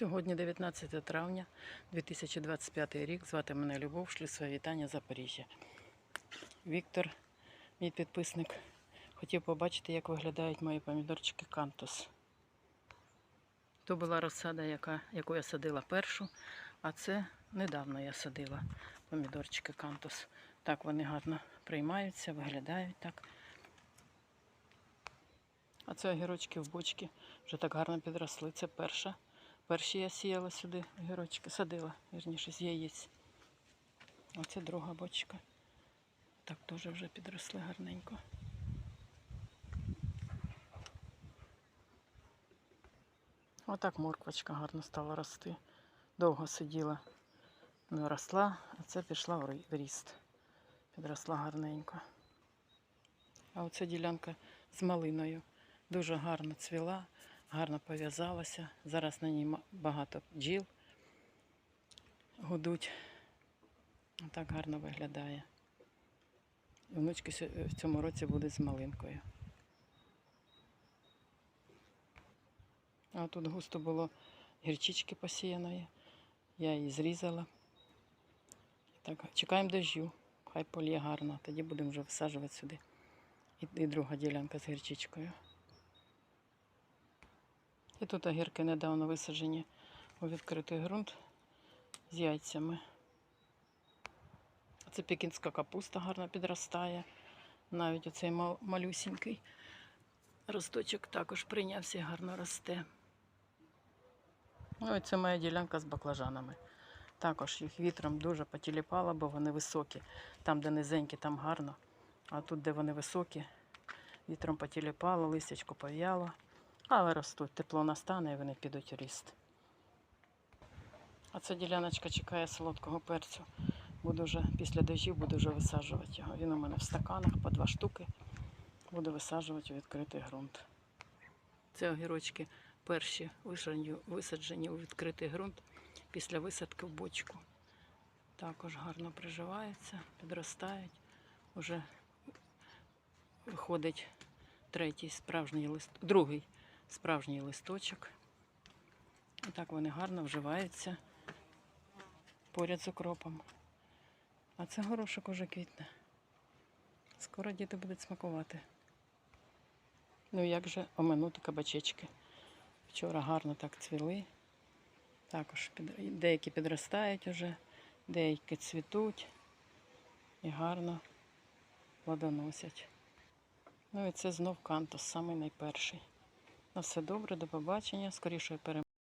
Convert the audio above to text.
Сьогодні 19 травня 2025 рік. Звати мене Любов, шлю своє вітання Запоріжжя. Віктор, мій підписник, хотів побачити, як виглядають мої помідорчики кантус. То була розсада, яка, яку я садила першу, а це недавно я садила помідорчики кантус. Так вони гарно приймаються, виглядають так. А це огірочки в бочки вже так гарно підросли. Це перша. Перші я сіяла сюди огірочки, садила, вірніше, з яєць. Оце друга бочка. Так теж вже підросли гарненько. Отак морквочка гарно стала рости. Довго сиділа, не росла, а це пішла в ріст. Підросла гарненько. А оця ділянка з малиною дуже гарно цвіла, гарно пов'язалася. Зараз на ній багато бджіл гудуть. Так гарно виглядає. Внучки в цьому році буде з малинкою. А тут густо було гірчички посіяної. Я її зрізала. Так, чекаємо дощу. Хай полє гарно, тоді будемо вже висаджувати сюди. І, і друга ділянка з гірчичкою. І тут огірки недавно висаджені у відкритий ґрунт з яйцями. Це пекінська капуста гарно підростає. Навіть оцей мал- малюсінький росточок також прийнявся і гарно росте. Ну і це моя ділянка з баклажанами. Також їх вітром дуже потіліпало, бо вони високі. Там, де низенькі, там гарно. А тут, де вони високі, вітром потіліпало, листячко пов'яло. Але ростуть, тепло настане і вони підуть у ріст. А ця діляночка чекає солодкого перцю. Буду вже після дощів буду вже висаджувати його. Він у мене в стаканах по два штуки. Буду висаджувати у відкритий ґрунт. Це огірочки перші висаджені у відкритий ґрунт після висадки в бочку. Також гарно приживаються, підростають. Уже виходить третій справжній лист, другий справжній листочок. І так вони гарно вживаються поряд з укропом. А це горошок уже квітне. Скоро діти будуть смакувати. Ну як же оминути кабачечки. Вчора гарно так цвіли. Також під... деякі підростають уже, деякі цвітуть і гарно плодоносять. Ну і це знов кантус, самий найперший. На все добре, до побачення, скорішої перемоги.